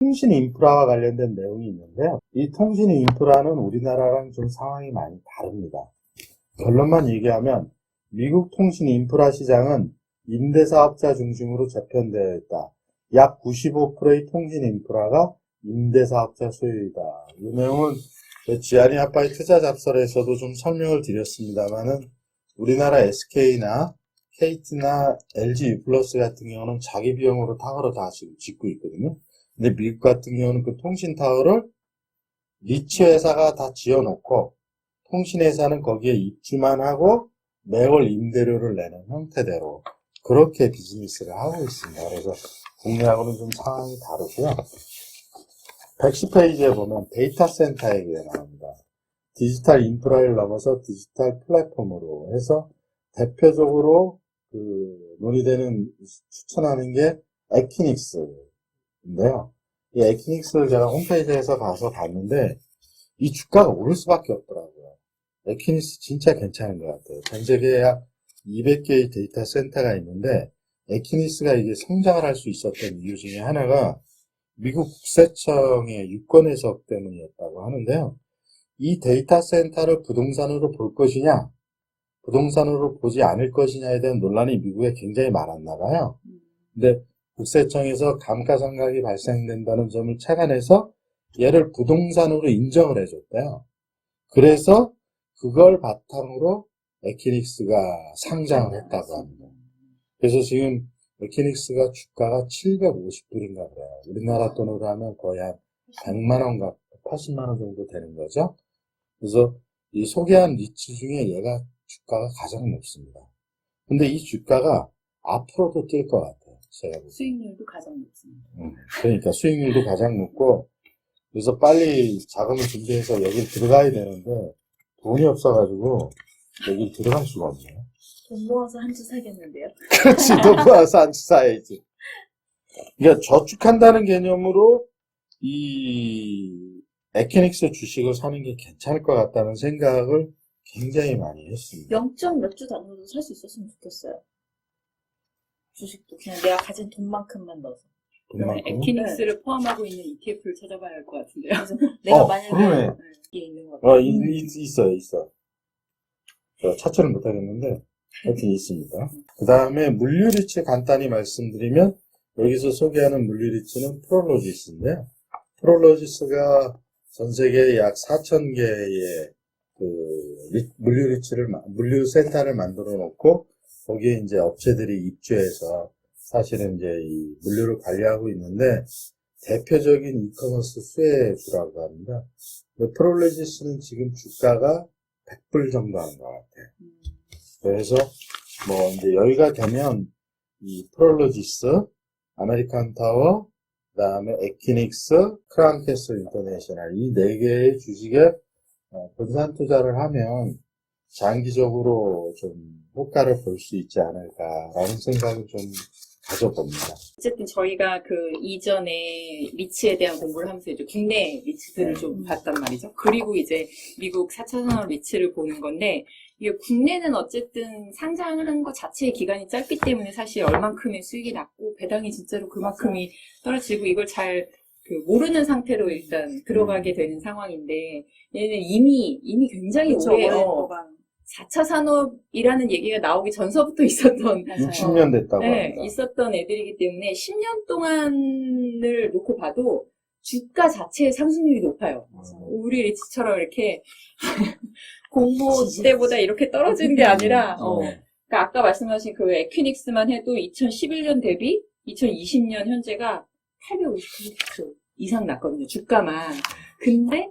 통신 인프라와 관련된 내용이 있는데요. 이 통신 인프라는 우리나라랑 좀 상황이 많이 다릅니다. 결론만 얘기하면 미국 통신 인프라 시장은 임대사업자 중심으로 재편되어 있다. 약 95%의 통신 인프라가 임대사업자 소유이다. 이 내용은 지아니 아빠의 투자 잡설에서도 좀 설명을 드렸습니다만은 우리나라 SK나 KT나 LG U+플러스 같은 경우는 자기 비용으로 타워를 다 지금 짓고 있거든요. 근데 미국 같은 경우는 그 통신 타워를 리츠 회사가 다 지어놓고 통신 회사는 거기에 입주만 하고 매월 임대료를 내는 형태대로 그렇게 비즈니스를 하고 있습니다. 그래서 국내하고는 좀 상황이 다르고요. 110페이지에 보면 데이터 센터 얘기가 나옵니다. 디지털 인프라를 넘어서 디지털 플랫폼으로 해서 대표적으로 그 논의되는 추천하는 게 에키닉스 인데요. 이 에키닉스를 제가 홈페이지에서 가서 봤는데 이 주가가 오를 수밖에 없더라고요. 에키닉스 진짜 괜찮은 것 같아요. 전 세계에 약 200개의 데이터 센터가 있는데 에키닉스가 이게 성장을 할 수 있었던 이유 중에 하나가 미국 국세청의 유권 해석 때문이었다고 하는데요. 이 데이터 센터를 부동산으로 볼 것이냐, 부동산으로 보지 않을 것이냐에 대한 논란이 미국에 굉장히 많았나 봐요. 근데 국세청에서 감가상각이 발생된다는 점을 착안해서 얘를 부동산으로 인정을 해줬대요. 그래서 그걸 바탕으로 에키닉스가 상장을 했다고 합니다. 그래서 지금 에키닉스가 주가가 750불인가 그래요. 우리나라 돈으로 하면 거의 한 100만원, 80만원 정도 되는 거죠. 그래서 이 소개한 리츠 중에 얘가 주가가 가장 높습니다. 근데 이 주가가 앞으로도 뛸 것 같아요. 제가 보기엔. 수익률도 가장 높습니다. 음, 그러니까 수익률도 가장 높고 그래서 빨리 자금을 준비해서 여기 들어가야 되는데 돈이 없어가지고 여기 들어갈 수가 없네요. 돈 모아서 한 주 사겠는데요. 그렇지 돈 모아서 안 쌓야지. 그러니까 저축한다는 개념으로 이 에케닉스 주식을 사는 게 괜찮을 것 같다는 생각을 굉장히 많이 했습니다. 0. 몇 주 단위로 살 수 있었으면 좋겠어요. 주식도 그냥 내가 가진 돈만큼만 넣어서. 돈만큼. 에키닉스를 포함하고 있는 ETF를 찾아봐야 할 것 같은데요. 그래서 내가 어, 만약에 그러네. 이게 있는 것 같아요. 어, 이- 이- 있어요, 있어. 저 차트를 못하겠는데, 하여튼 있습니다. 그 다음에 물류리츠 간단히 말씀드리면, 여기서 소개하는 물류리츠는 프롤로지스인데요. 프롤로지스가 전 세계에 약 4,000개의 그 리- 물류리츠를, 마- 물류센터를 만들어 놓고, 거기에 이제 업체들이 입주해서 사실은 이제 이 물류를 관리하고 있는데, 대표적인 이커머스 수혜주라고 합니다. 프롤레지스는 지금 주가가 100불 정도 하는 것 같아요. 음. 그래서 뭐 이제 여기가 되면 이 프롤로지스, 아메리칸 타워, 그 다음에 에키닉스, 크라운캐슬 인터내셔널 이 네 개의 주식에 어, 분산 투자를 하면 장기적으로 좀 효과를 볼 수 있지 않을까라는 생각을 좀 가져봅니다. 어쨌든 저희가 그 이전에 리츠에 대한 공부를 하면서 이제 국내 리츠들을 네. 좀 봤단 말이죠. 그리고 이제 미국 4차선업 리츠를 보는 건데 이게 국내는 어쨌든 상장하는 것 자체의 기간이 짧기 때문에 사실 얼만큼의 수익이 낮고 배당이 진짜로 그만큼이 떨어지고 이걸 잘 그 모르는 상태로 일단 들어가게 되는 상황인데 얘는 이미 이미 굉장히 그쵸, 오래 어. 4차 산업이라는 얘기가 나오기 전서부터 있었던 맞아요. 60년 됐다고 네, 합니다. 있었던 애들이기 때문에 10년 동안을 놓고 봐도 주가 자체의 상승률이 높아요. 음. 우리 리츠처럼 이렇게 공모 때보다 이렇게 떨어지는 게 아니라, 어, 어. 그러니까 아까 말씀하신 그 에퀴닉스만 해도 2011년 대비 2020년 현재가 850% 이상 났거든요. 주가만. 근데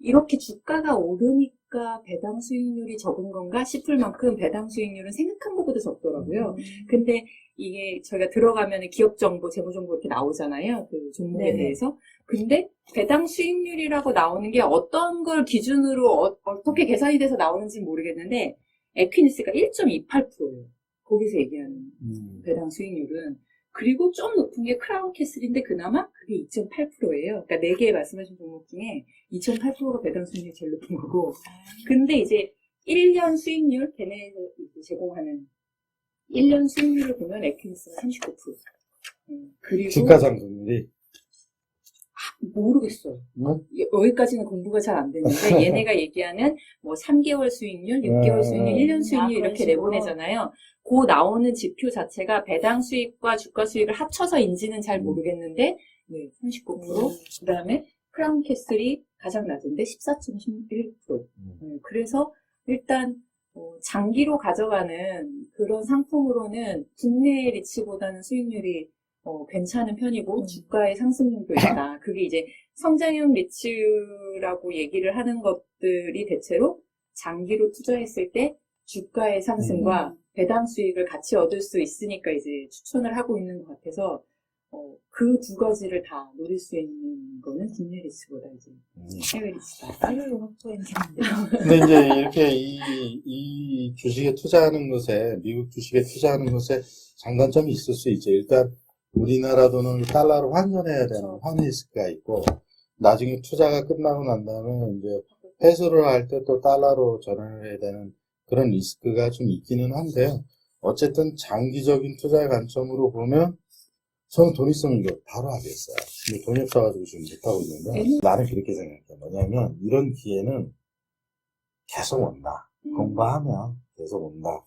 이렇게 주가가 오르니까 배당 수익률이 적은 건가 싶을 만큼 배당 수익률은 생각한 것보다 적더라고요. 음. 근데 이게 저희가 들어가면 기업 정보, 재무 정보 이렇게 나오잖아요. 그 종목에 네네. 대해서. 근데 배당 수익률이라고 나오는 게 어떤 걸 기준으로 어, 떻게 계산이 돼서 나오는지 는 모르겠는데 에퀴니스가 1.28%예요. 거기서 얘기하는 음. 배당 수익률은. 그리고 좀 높은 게 크라운 캐슬인데 그나마 그게 2.8%예요. 그러니까 4개 말씀하신 종목 중에 2.8%가 배당 수익률이 제일 높은 거고. 근데 이제 1년 수익률, 걔네에서 이제 제공하는 1년 수익률을 보면 에퀴니스가 39%. 음, 그리고 주가 상승률이 모르겠어요. 뭐? 여- 여기까지는 공부가 잘안 됐는데 얘네가 얘기하는 뭐 3개월 수익률, 6개월 음. 수익률, 1년 수익률 아, 이렇게. 내보내잖아요. 그 나오는 지표 자체가 배당 수익과 주가 수익을 합쳐서인지는 잘 음. 모르겠는데 네, 39%. 음. 그다음에 크라운 캐슬이 가장 낮은데 14.11%. 음. 네, 그래서 일단 어, 장기로 가져가는 그런 상품으로는 국내 리츠보다는 수익률이 어, 괜찮은 편이고 음. 주가의 상승률도 있다. 그게 이제 성장형 리츠라고 얘기를 하는 것들이 대체로 장기로 투자했을 때 주가의 상승과 음. 배당 수익을 같이 얻을 수 있으니까 이제 추천을 하고 있는 것 같아서 어, 그 두 가지를 다 노릴 수 있는 거는 국내 리츠보다 이제 음. 해외 리츠다. 아유, 확보했는데. 근데 이제 이렇게 이, 이 주식에 투자하는 것에, 미국 주식에 투자하는 것에 장단점이 있을 수 있죠. 일단, 우리나라 돈을 달러로 환전해야 되는 환 리스크가 있고, 나중에 투자가 끝나고 난 다음에 이제 회수를 할 때 또 달러로 전환을 해야 되는 그런 리스크가 좀 있기는 한데요. 어쨌든 장기적인 투자의 관점으로 보면 저는 돈 있으면 이거 바로 하겠어요. 근데 돈이 없어가지고 지금 못하고 있는데 나는 그렇게 생각해요. 뭐냐면 이런 기회는 계속 온다. 음. 공부하면 계속 온다.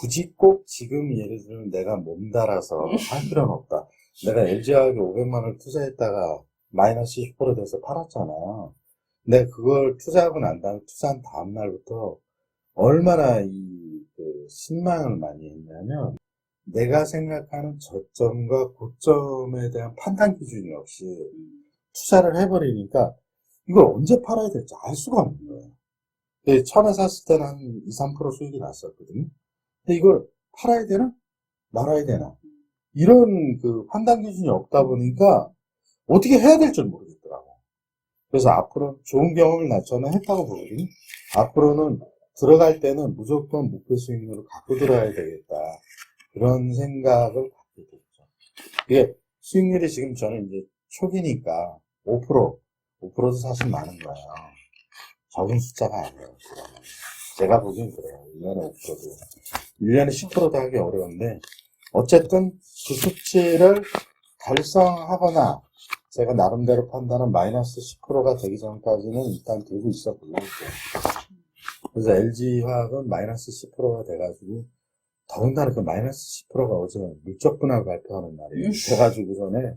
굳이 꼭 지금 예를 들면 내가 몸 달아서 할 필요는 없다. 내가 LG화학에 500만 원을 투자했다가 마이너스 10% 돼서 팔았잖아요. 근데 그걸 투자하고 난 다음에 투자한 다음 날부터 얼마나 이 그 신망을 많이 했냐면 내가 생각하는 저점과 고점에 대한 판단 기준이 없이 음. 투자를 해버리니까 이걸 언제 팔아야 될지 알 수가 없는 거예요. 근데 처음에 샀을 때는 한 2, 3% 수익이 났었거든요. 근데 이걸 팔아야 되나? 말아야 되나? 이런 그 판단 기준이 없다 보니까 어떻게 해야 될줄 모르겠더라고. 그래서 앞으로 좋은 경험을 나 저는 했다고 보거든요. 앞으로는 들어갈 때는 무조건 목표 수익률을 갖고 들어야 되겠다. 그런 생각을 갖게 됐죠. 이게 수익률이 지금 저는 이제 초기니까 5%, 5%도 사실 많은 거예요. 적은 숫자가 아니에요. 제가 보기엔 그래요. 1년에 5%도. 1년에 10%도 하기 어려운데, 어쨌든 그 수치를 달성하거나, 제가 나름대로 판단은 마이너스 10%가 되기 전까지는 일단 들고 있어 보려고. 그래서 LG화학은 마이너스 10%가 돼가지고, 더군다나 그 마이너스 10%가 어제 물적 분할 발표하는 날이에요. 음. 그래가지고 전에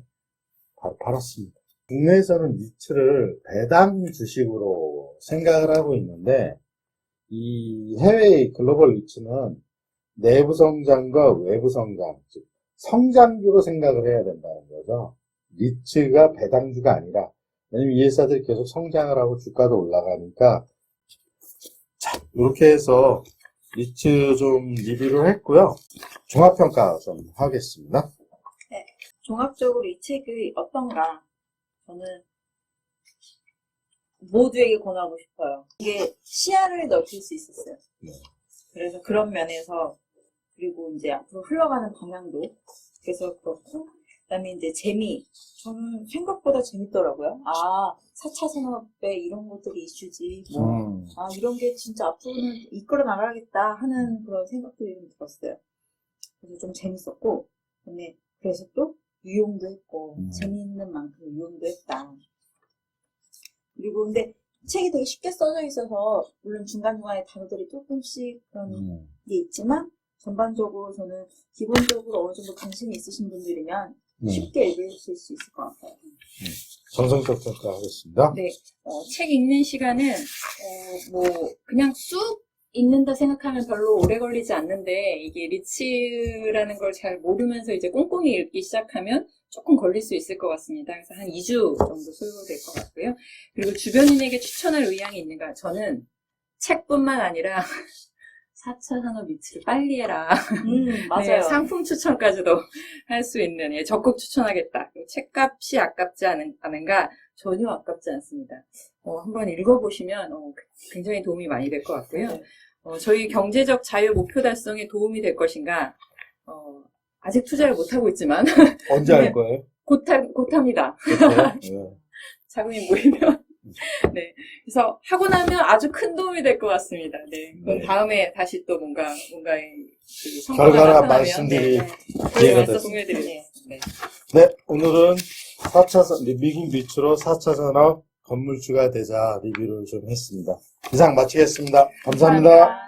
바로 팔았습니다. 국내에서는 리츠를 배당 주식으로 생각을 하고 있는데, 이 해외의 글로벌 리츠는 내부 성장과 외부 성장, 즉, 성장주로 생각을 해야 된다는 거죠. 리츠가 배당주가 아니라, 왜냐면 이 회사들이 계속 성장을 하고 주가도 올라가니까, 자, 이렇게 해서 리츠 좀 리뷰를 했고요. 종합평가 좀 하겠습니다. 종합적으로 이 책이 어떤가? 저는 모두에게 권하고 싶어요. 이게 시야를 넓힐 수 있었어요. 네. 그래서 그런 면에서 그리고 이제 앞으로 흘러가는 방향도 그래서 그렇고 그다음에 이제 재미 저는 생각보다 재밌더라고요. 아 4차 산업에 이런 것들이 이슈지. 뭐 음, 아, 이런 게 진짜 앞으로는 이끌어 나가겠다 하는 그런 생각들이 좀 들었어요. 그래서 좀 재밌었고, 근데 그래서 또 유용도 했고, 음. 재미있는 만큼 유용도 했다. 그리고 근데 책이 되게 쉽게 써져 있어서, 물론 중간중간에 단어들이 조금씩 그런 음. 게 있지만, 전반적으로 저는 기본적으로 어느 정도 관심이 있으신 분들이면 음. 쉽게 읽으실 수 있을 것 같아요. 정성적 평가 하겠습니다. 네, 어, 책 읽는 시간은 어, 뭐 그냥 쑥 읽는다 생각하면 별로 오래 걸리지 않는데 이게 리치라는 걸 잘 모르면서 이제 꼼꼼히 읽기 시작하면 조금 걸릴 수 있을 것 같습니다. 그래서 한 2주 정도 소요될 것 같고요. 그리고 주변인에게 추천할 의향이 있는가? 저는 책뿐만 아니라 4차 산업 리치를 빨리 해라. 음, 맞아요. 네, 상품 추천까지도 할 수 있는 예, 적극 추천하겠다. 책값이 아깝지 않은, 않은가? 전혀 아깝지 않습니다. 어, 한번 읽어보시면 어, 굉장히 도움이 많이 될 것 같고요. 네. 어, 저희 경제적 자유 목표 달성에 도움이 될 것인가? 어, 아직 투자를 못하고 있지만 언제 할 거예요? 곧, 하, 곧 합니다. 네. 자금이 모이면. 네. 그래서 하고 나면 아주 큰 도움이 될 것 같습니다. 네. 그럼 네. 다음에 다시 또 뭔가, 뭔가의 그 성과가 결과나 나타나면, 네. 기회가 그래서 됐습니다. 공유해드리겠습니다. 네. 네, 오늘은 4차 산, 미국 밑으로 4차 산업 건물주가 되자 리뷰를 좀 했습니다. 이상 마치겠습니다 감사합니다. 감사합니다.